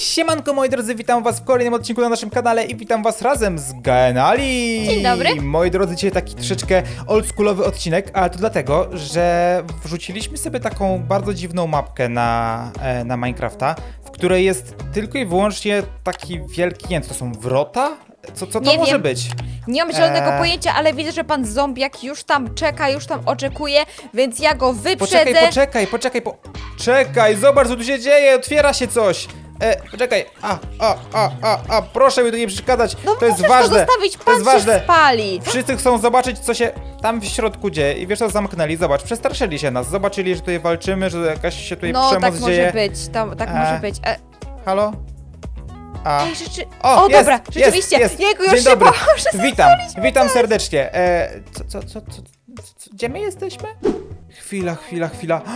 Siemanko moi drodzy, witam was w kolejnym odcinku na naszym kanale i witam was razem z Genali. Dzień dobry. Moi drodzy, dzisiaj taki troszeczkę oldschoolowy odcinek, ale to dlatego, że wrzuciliśmy sobie taką bardzo dziwną mapkę na, e, na Minecrafta, w której jest tylko i wyłącznie taki wielki, nie wiem, to są wrota? Co, co to Nie może wiem. być? Nie mam zielonego Eee. pojęcia, ale widzę, że pan zombiak już tam czeka, już tam oczekuje, więc ja go wyprzedzę. Poczekaj, poczekaj, poczekaj, po... Czekaj, zobacz co tu się dzieje, otwiera się coś. E, poczekaj, a, a, a, a, a, proszę mi tu nie przeszkadzać, No to jest możesz ważne, to zostawić, to pan jest się ważne. spali. Wszyscy chcą zobaczyć, co się tam w środku dzieje i wiesz co, zamknęli, zobacz, przestraszyli się nas, zobaczyli, że tutaj walczymy, że jakaś się tutaj No, przemoc tak dzieje. może być, to, tak Eee. może być. E, Halo? A. ej, rzeczy... O, jest, dobra, jest, rzeczywiście. jest. Jego już Dzień się dobry. Witam, witam serdecznie. E, co, co, co, co, co, gdzie my jesteśmy? Chwila, chwila, chwila.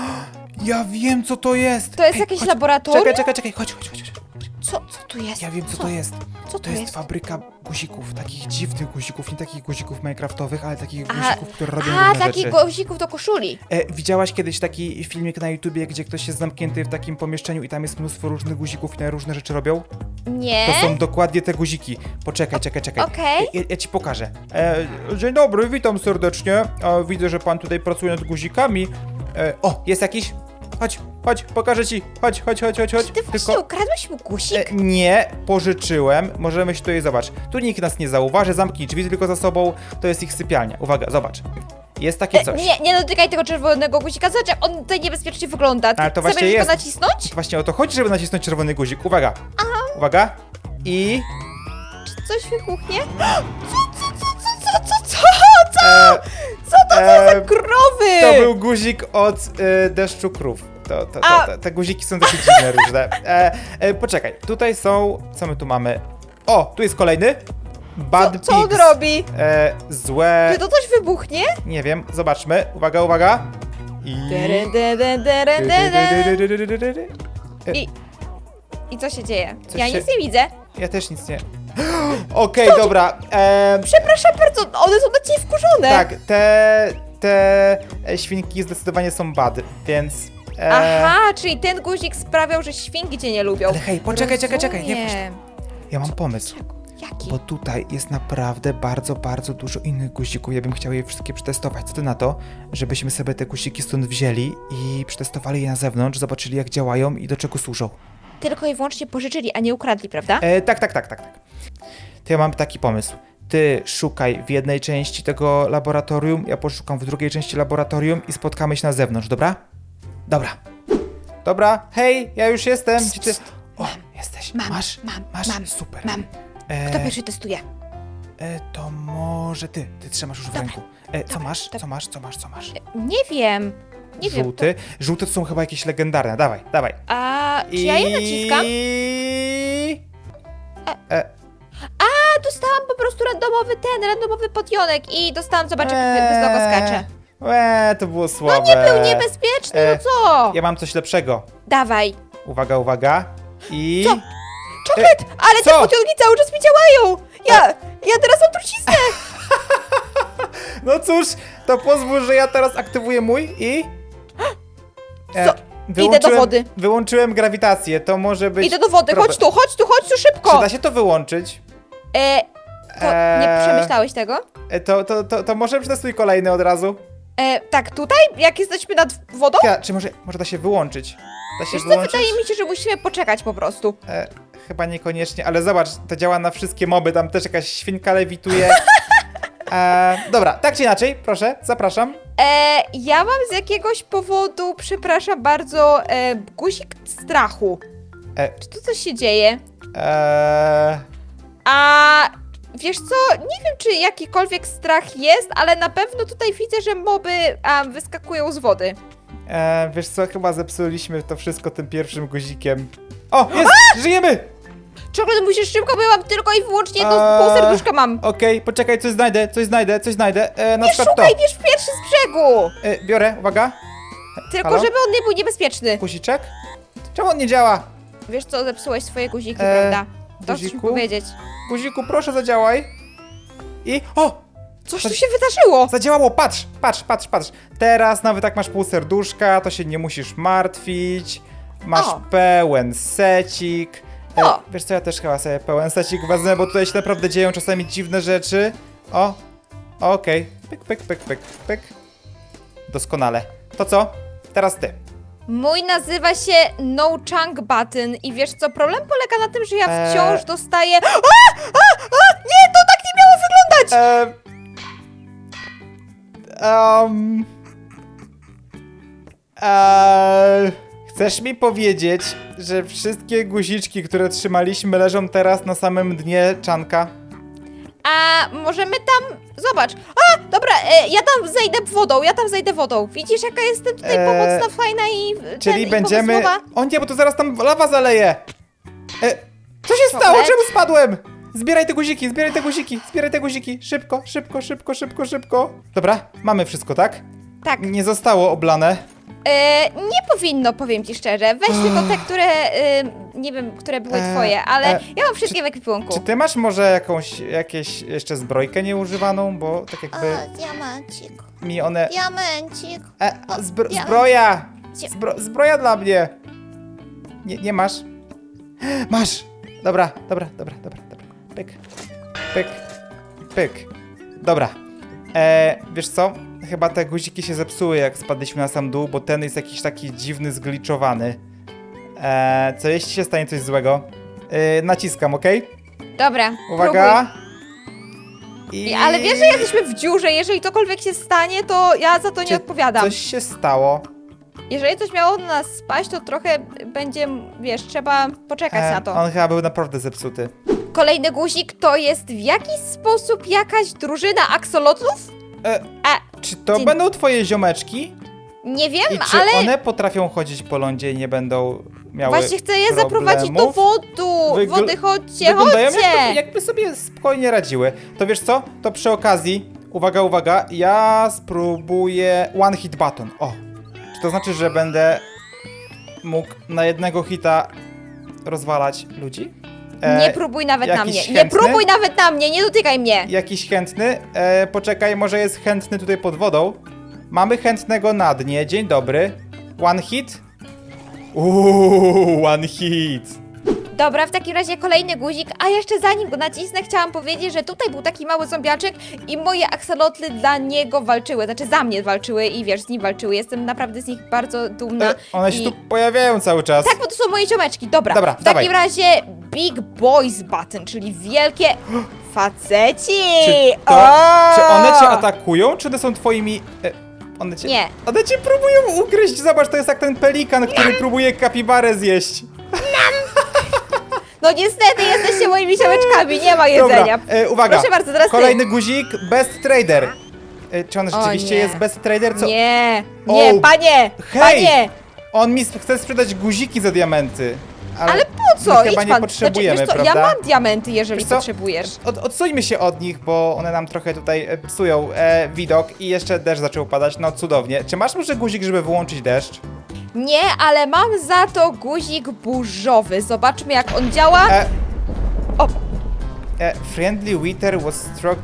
Ja wiem, co to jest. To jest Ej, jakieś chodź, laboratorium? Czekaj, czekaj, czekaj, chodź, chodź, chodź. chodź. Co, co tu jest? Ja wiem, co, to jest. Co To tu jest, jest? fabryka guzików, takich dziwnych guzików, nie takich guzików minecraftowych, ale takich A, guzików, które robią a różne takich rzeczy. guzików do koszuli. E, widziałaś kiedyś taki filmik na YouTubie, gdzie ktoś jest zamknięty w takim pomieszczeniu i tam jest mnóstwo różnych guzików i one różne rzeczy robią? Nie? To są dokładnie te guziki. Poczekaj, czekaj, czekaj. Okej. Ja, ja ci pokażę. E, dzień dobry, witam serdecznie. E, widzę, że pan tutaj pracuje nad guzikami. E, o, jest jakiś? Chodź, chodź, pokażę ci. Chodź, chodź, chodź, chodź, chodź. Ty właśnie ukradłeś mu guzik? E, nie, pożyczyłem. Możemy się tutaj zobacz. Tu nikt nas nie zauważy, zamknij drzwi tylko za sobą. To jest ich sypialnia. Uwaga, zobacz. Jest takie E, coś. nie, nie dotykaj tego czerwonego guzika, zobacz jak on tutaj niebezpiecznie wygląda. Ty Ale to właśnie zamierzasz jest. go nacisnąć? Właśnie o to chodzi, żeby nacisnąć czerwony guzik. Uwaga. Uwaga. I. Czy coś wybuchnie? Co, co, co, co, co, co, co, co? E, Co to są za e, krowy? To był guzik od e, deszczu krów. To, to, to, to, te guziki są takie dziwne, różne. E, e, poczekaj, tutaj są. Co my tu mamy? O, tu jest kolejny. Bad Co, co on Pigs. robi? E, złe. Czy to coś wybuchnie? Nie wiem, zobaczmy. Uwaga, uwaga. I. I, I co się dzieje? Coś ja się- nic nie widzę. Ja też nic nie. Okej, dobra. E, Przepraszam bardzo, one są na ciebie wkurzone. tak, te. Te e, świnki zdecydowanie są bad, więc. E, Aha, czyli ten guzik sprawiał, że świnki cię nie lubią. Ale hej, poczekaj, czekaj, czekaj, nie Rozumiem. Ja mam pomysł. Jaki? Bo tutaj jest naprawdę bardzo, bardzo dużo innych guzików. Ja bym chciał je wszystkie przetestować. Co ty na to, żebyśmy sobie te guziki stąd wzięli i przetestowali je na zewnątrz, zobaczyli jak działają i do czego służą? Tylko i wyłącznie pożyczyli, a nie ukradli, prawda? E, tak, tak, tak, tak, tak. To ja mam taki pomysł. Ty szukaj w jednej części tego laboratorium, ja poszukam w drugiej części laboratorium i spotkamy się na zewnątrz, dobra? Dobra. Dobra, hej, ja już jestem. Gdzie ty... O, jesteś. Mam, masz? mam, masz? mam, Super. mam. E, Kto pierwszy testuje? E, to może ty. Ty trzymasz już w Dobra, ręku. E, co dobra, masz? dobra. Co masz? Co masz? Co masz? Nie wiem. Nie wiem. Żółty. Żółte to są chyba jakieś legendarne. Dawaj, dawaj. To... A czy ja je naciskam? I... E, A, dostałam po prostu randomowy ten, randomowy podionek i dostałam, zobacz, jak eee. wysoko skacze. Łe, to było No słabe. nie był niebezpieczny, E, no co? Ja mam coś lepszego. Dawaj. Uwaga, uwaga. I... Co? Czekaj, ale te co? cały czas mi działają. Ja, ja teraz mam truciznę. No cóż, to pozwól, że ja teraz aktywuję mój i... E, Co? Idę do wody. Wyłączyłem grawitację, to może być... Idę do wody, problem. chodź tu, chodź tu, chodź tu Czy szybko. da się to wyłączyć? E, to nie Eee. przemyślałeś tego? E, To, to, to, to może przetestuj kolejny od razu. E, tak, tutaj, jak jesteśmy nad wodą? Ja, czy może, może da się wyłączyć? Da się Wiesz co, wyłączyć? wydaje mi się, że musimy poczekać po prostu. E, chyba niekoniecznie, ale zobacz, to działa na wszystkie moby, tam też jakaś świnka lewituje. E, dobra, tak czy inaczej, proszę, zapraszam. E, ja mam z jakiegoś powodu, przepraszam bardzo, e, guzik strachu. E. Czy tu coś się dzieje? E, A wiesz co, nie wiem czy jakikolwiek strach jest, ale na pewno tutaj widzę, że moby a, wyskakują z wody. e, wiesz co, chyba zepsuliśmy to wszystko tym pierwszym guzikiem. O, jest, żyjemy! Czekaj, musisz szybko, bo ja mam tylko i wyłącznie jedno pół serduszka mam. Okej, poczekaj, coś znajdę, coś znajdę, coś znajdę. E, na Nie przykład szukaj, to. bierz pierwszy z brzegu! E, biorę, uwaga, Tylko Halo? żeby on nie był niebezpieczny. guziczek. Czemu on nie działa? Wiesz co, zepsułeś swoje guziki, Eee, prawda? To chcesz mi guziku? powiedzieć. Guziku, proszę zadziałaj. I, o, Coś tu się wydarzyło! Zadziałało, patrz, patrz, patrz, patrz. Teraz nawet jak masz pół serduszka, to się nie musisz martwić. Masz O. pełen secik. E, O. wiesz co, ja też chyba sobie pełen secik wezmę, bo tutaj się naprawdę dzieją czasami dziwne rzeczy. O, okej. Pyk, pyk, pyk, pyk, pyk. Doskonale. To co? Teraz ty. Mój nazywa się No Chunk Button i wiesz co, problem polega na tym, że ja Eee. wciąż dostaję... A! A! A! Nie, to tak nie miało wyglądać! Eee, um, eee, chcesz mi powiedzieć, że wszystkie guziczki, które trzymaliśmy, leżą teraz na samym dnie czanka? A możemy tam... Zobacz. Dobra, e, ja tam zejdę wodą, ja tam zejdę wodą. Widzisz, jaka jestem tutaj Eee, pomocna, fajna i... ten, Czyli i będziemy... pomysłowa? O nie, bo to zaraz tam lawa zaleje! E, co się stało? Czemu spadłem? Zbieraj te guziki, zbieraj te guziki, zbieraj te guziki. Szybko, szybko, szybko, szybko, szybko. Dobra, mamy wszystko, tak? Tak. Nie zostało oblane. E, nie powinno, powiem ci szczerze. Weź tylko te, które... E, nie wiem, które były Eee, twoje, ale e, ja mam wszystkie w ekwipunku. Czy ty masz może jakąś, jakieś jeszcze zbrojkę nieużywaną? Bo tak jakby O, diamencik, mi one... diamencik. E, zbro, ja- zbroja! Gdzie- Zbro, zbroja dla mnie! Nie, nie masz? Masz! Dobra, dobra, dobra, dobra, dobra. Pyk, pyk, pyk. Dobra. E, wiesz co? Chyba te guziki się zepsuły, jak spadliśmy na sam dół, bo ten jest jakiś taki dziwny, zgliczowany. E, co jeśli się stanie coś złego? E, naciskam, ok? Dobra, Uwaga! I... próbuj. Ale wiesz, że jesteśmy w dziurze, jeżeli cokolwiek się stanie, to ja za to nie Czy odpowiadam. Coś się stało. Jeżeli coś miało na nas spaść, to trochę będzie, wiesz, trzeba poczekać E, na to. on chyba był naprawdę zepsuty. Kolejny guzik to jest w jakiś sposób jakaś drużyna aksolotów? E, A, Czy to Dzień- będą twoje ziomeczki? nie wiem, I czy ale one potrafią chodzić po lądzie i nie będą miały właśnie chcę je zaprowadzić do problemów? wodu. Wygl- Wody, chodźcie, Wyglądają chodźcie. jakby, jakby sobie spokojnie radziły. To wiesz co? To przy okazji, uwaga, uwaga, ja spróbuję one hit button. O, czy to znaczy, że będę mógł na jednego hita rozwalać ludzi? E, Nie próbuj nawet na mnie. jakiś Nie chętny? próbuj nawet na mnie, nie dotykaj mnie. Jakiś chętny? E, poczekaj, może jest chętny tutaj pod wodą. Mamy chętnego na dnie. Dzień dobry. One hit? Uuu, one hit. Dobra, w takim razie kolejny guzik, a jeszcze zanim go nacisnę, chciałam powiedzieć, że tutaj był taki mały zombiaczek i moje aksolotly dla niego walczyły, znaczy za mnie walczyły i wiesz, z nim walczyły. Jestem naprawdę z nich bardzo dumna. E, one się i... tu pojawiają cały czas. Tak, bo to są moje ziomeczki. Dobra, Dobra, w dawaj. takim razie Big Boys Button, czyli wielkie faceci. Czy, to, czy one cię atakują, czy one są twoimi... E, one cię, Nie. One cię próbują ugryźć. Zobacz, to jest jak ten pelikan, który próbuje kapibarę zjeść. No niestety jesteście moimi ziomeczkami, nie ma jedzenia. Dobra, e, uwaga. Proszę bardzo, teraz ty. Kolejny guzik, best trader. E, czy on rzeczywiście nie. jest best trader? Co? Nie, nie, O, panie, hej! panie. On mi chce sprzedać guziki za diamenty. Ale, Ale po co? Chyba Idź nie pan. potrzebujemy, znaczy, wiesz co, prawda? Ja mam diamenty, jeżeli Wiesz co? potrzebujesz. Od, odsuńmy się od nich, bo one nam trochę tutaj e, psują e, widok i jeszcze deszcz zaczął padać. No cudownie. Czy masz może guzik, żeby wyłączyć deszcz? Nie, ale mam za to guzik burzowy. Zobaczmy jak on działa. E, O, e, friendly Wither was struck...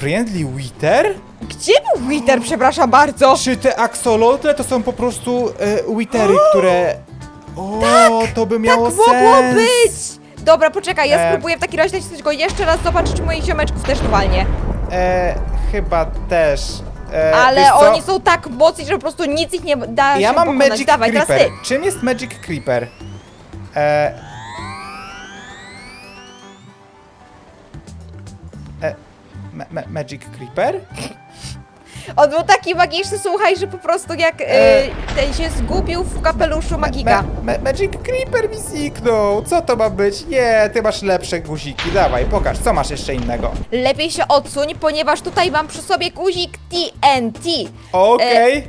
Friendly Wither? gdzie był Wither, przepraszam bardzo? Czy te axolotle to są po prostu e, Withery, które... O, to by Tak miało mogło sens. być! Dobra, poczekaj, ja E. spróbuję w takim razie nacisnąć go jeszcze raz, zobacz, czy moich ziomeczków też walnie. E, chyba też. E, Ale co? oni są tak mocni, że po prostu nic ich nie da Ja się mam pokonać. Magic Dawaj, Creeper. teraz ty. Czym jest Magic Creeper? E, e, ma, ma, Magic Creeper? On był taki magiczny, słuchaj, że po prostu jak E. y, ten się zgubił w kapeluszu magika. Ma, ma, Magic Creeper mi zniknął. Co to ma być? Nie, ty masz lepsze guziki. Dawaj, pokaż, co masz jeszcze innego. Lepiej się odsuń, ponieważ tutaj mam przy sobie guzik TNT. Okej.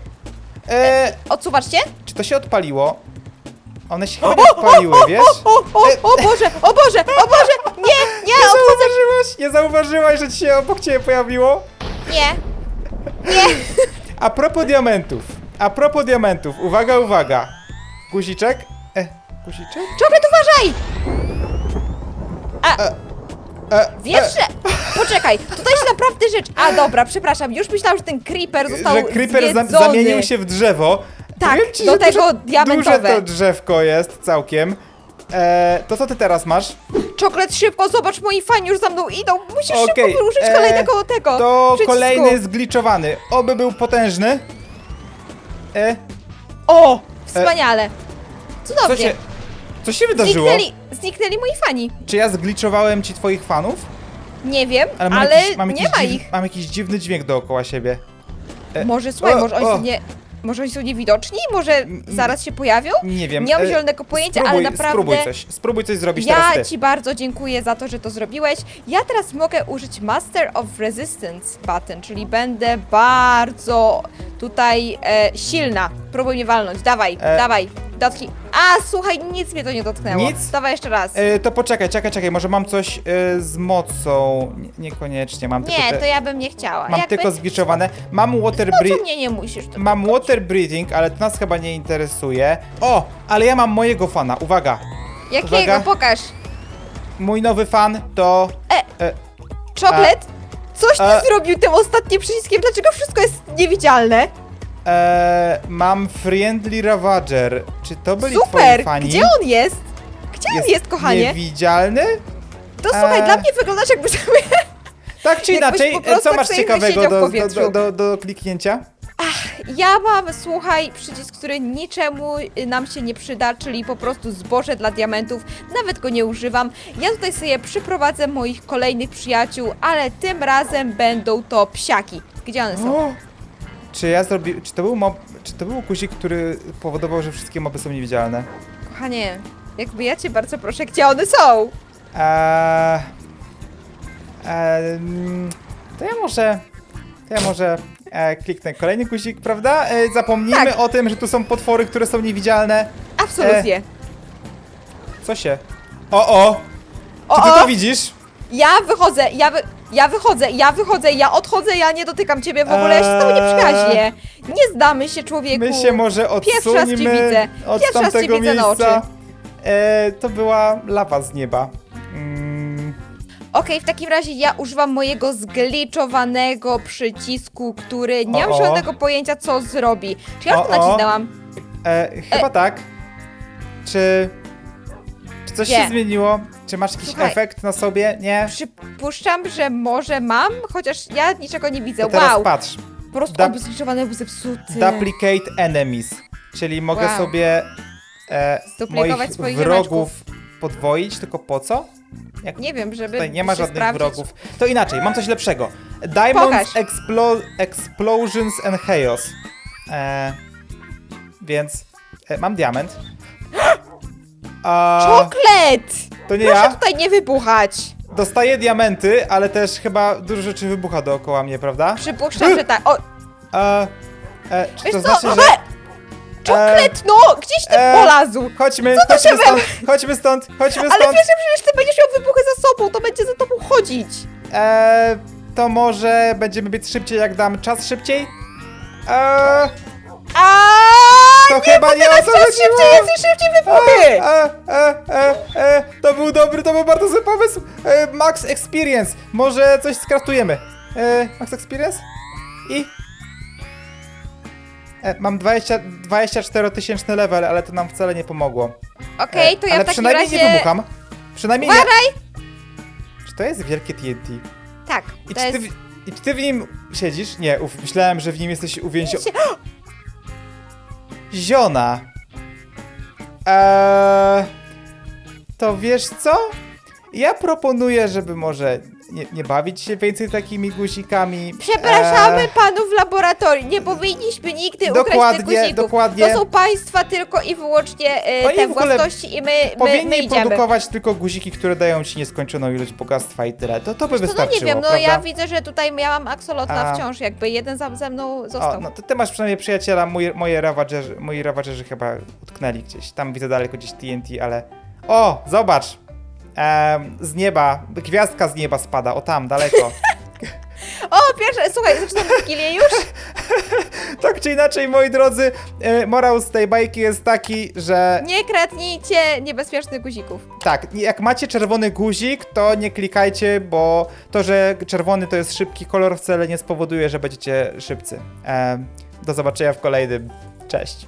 E, Odsuwasz się? czy to się odpaliło? One się chyba nie odpaliły, wiesz? O, o, o Boże, o Boże, o Boże! Nie, nie, Nie odchodzę! zauważyłaś? Nie zauważyłaś, że ci się obok ciebie pojawiło? Nie, nie. A propos diamentów. A propos diamentów. Uwaga, uwaga. Guziczek. E, guziczek? Czokret, uważaj! E, Wiesz, e, że... Poczekaj, tutaj się naprawdę rzecz... A, dobra, przepraszam, już myślałam, że ten creeper został że creeper zjedzony. zamienił się w drzewo. Tak, Powiem ci, do że tego duże, diamentowe. Duże to drzewko jest całkiem. E, to co ty teraz masz? Czoklet, szybko, zobacz, moi fani już za mną idą. Musisz Okej, szybko użyć e, kolejnego tego To przycisku. kolejny zgliczowany. Oby był potężny. E, O, wspaniale. co Cudownie. się, co się wydarzyło? Zniknęli, zniknęli moi fani. Czy ja zgliczowałem ci twoich fanów? Nie wiem, ale, mam jakiś, mam nie jakiś ma dziw, ich. Mam jakiś dziwny dźwięk dookoła siebie. E, Może, słuchaj, o, może oni o. nie... Może oni są niewidoczni? Może zaraz się pojawią? Nie wiem. Nie mam e, zielonego pojęcia, spróbuj, ale naprawdę... Spróbuj coś, spróbuj coś zrobić teraz Ja ci bardzo dziękuję za to, że to zrobiłeś. Ja teraz mogę użyć Master of Resistance button, czyli będę bardzo tutaj e, silna. Próbuj mnie walnąć, dawaj, E. dawaj, dotknij. A, słuchaj, nic mnie to nie dotknęło. Nic? Dawaj jeszcze raz. E, to poczekaj, czekaj, czekaj, może mam coś e, z mocą. Nie, niekoniecznie, mam tylko nie, te, to ja bym nie chciała. Mam Jakby, tylko zgliczowane. Mam water No to mnie nie musisz. To... Mam water breathing, ale to nas chyba nie interesuje. O, ale ja mam mojego fana, uwaga. Jakiego? uwaga. Pokaż. Mój nowy fan to... E. E, Czoklet? Coś ty A. zrobił tym ostatnim przyciskiem, dlaczego wszystko jest niewidzialne? E, mam Friendly Ravager. Czy to byli twoi Super! fani? Gdzie on jest? Gdzie on jest, kochanie? Niewidzialny? To słuchaj, E. dla mnie wyglądasz jakby sobie... Tak czy Jakbyś inaczej, po prostu co tak masz sobie ciekawego wysiedział w do, powietrzu. do, do, do, do kliknięcia? Ja mam, słuchaj, przycisk, który niczemu y, nam się nie przyda, czyli po prostu zboże dla diamentów. Nawet go nie używam. Ja tutaj sobie przyprowadzę moich kolejnych przyjaciół, ale tym razem będą to psiaki. Gdzie one są? O! Czy ja zrobiłem. Czy to był mob. Czy to był guzik, który powodował, że wszystkie moby są niewidzialne? Kochanie, jakby ja cię bardzo proszę, gdzie one są? Eee, em, to ja może. To ja może e, kliknę kolejny guzik, prawda? E, zapomnijmy Tak. o tym, że tu są potwory, które są niewidzialne. Absolutnie. Co się? O, o! Czy ty o, to widzisz? ja wychodzę, ja, wy, ja wychodzę, ja wychodzę, ja odchodzę, ja nie dotykam ciebie w ogóle, ja się z tobą nie Eee. przyjaźnię. Nie zdamy się, człowieku. My się może Pierwszy raz cię widzę. od Pierwszy raz cię tamtego widzę na miejsca. oczy. E, to była lawa z nieba. Mm, Okej, w takim razie ja używam mojego zgliczowanego przycisku, który nie mam O, o. zielonego pojęcia, co zrobi. Czy ja już to O, o. nacisnęłam? E, chyba tak. Czy. Czy coś Nie. się zmieniło? Czy masz jakiś Słuchaj. efekt na sobie? Nie? Przypuszczam, że może mam, chociaż ja niczego nie widzę. To teraz wow, patrz. po prostu da- on był zepsuty. Duplicate enemies. Czyli mogę Wow. sobie e, Zduplikować moich swoich wrogów podwoić, tylko po co? Jak Nie wiem, żeby tutaj nie ma się żadnych sprawdzić. wrogów. To inaczej, mam coś lepszego. Diamonds, Pokaż. explo Explosions and Chaos. E, więc e, mam diament. A, Czoklet! To nie Proszę ja. tutaj nie wybuchać. Dostaję diamenty, ale też chyba dużo rzeczy wybucha dookoła mnie, prawda? Przypuszczam, że tak. O, E, e, czy wiesz to co? znaczy, że... E, Czoklet, no! Gdzieś ty e, polazł! Chodźmy, to chodźmy się stąd, chodźmy stąd, chodźmy Ale stąd. wiesz, że przecież ty będziesz miał wybuchy za sobą, to będzie za tobą chodzić. E, to może będziemy biec szybciej, jak dam czas szybciej? E, to chyba nie o szybciej, chodziło. jest i szybciej wybuchy! E, e, e, e, to był dobry, to był bardzo zły pomysł. E, Max Experience, może coś skraftujemy. E, Max Experience? I... E, mam 20, 24 tysięczny level, ale to nam wcale nie pomogło. Okej, to ja ale w takim przynajmniej razie... nie wybucham. Przynajmniej nie... Uważaj! Czy to jest wielkie TNT? Tak, I to czy, jest... ty, w- I czy ty w nim siedzisz? Nie, uf, myślałem, że w nim jesteś uwięziony. Ziona. Eee, to wiesz co? Ja proponuję, żeby może nie, nie bawić się więcej takimi guzikami. Przepraszamy Eee, panów w laboratorium, nie powinniśmy nigdy ukraść Dokładnie, tych guzików. dokładnie. To są państwa tylko i wyłącznie e, Oni te własności i my, my, my powinni idziemy. produkować tylko guziki, które dają ci nieskończoną ilość bogactwa i tyle. To, to by No, no wystarczyło, nie wiem, no prawda? ja widzę, że tutaj miałam aksolotla A. wciąż, jakby jeden za, ze mną został. O, no to ty masz przynajmniej przyjaciela, mój, moje ravagerzy, moi ravagerzy chyba utknęli gdzieś. Tam widzę daleko gdzieś TNT, ale... O, zobacz! Em, z nieba, gwiazdka z nieba spada, o tam, daleko. O, pierwsze, słuchaj, zaczynamy kilię już? tak czy inaczej, moi drodzy, e, morał z tej bajki jest taki, że Nie kradnijcie niebezpiecznych guzików. tak, jak macie czerwony guzik, to nie klikajcie, bo to, że czerwony to jest szybki kolor wcale nie spowoduje, że będziecie szybcy. Em, do zobaczenia w kolejnym. Cześć.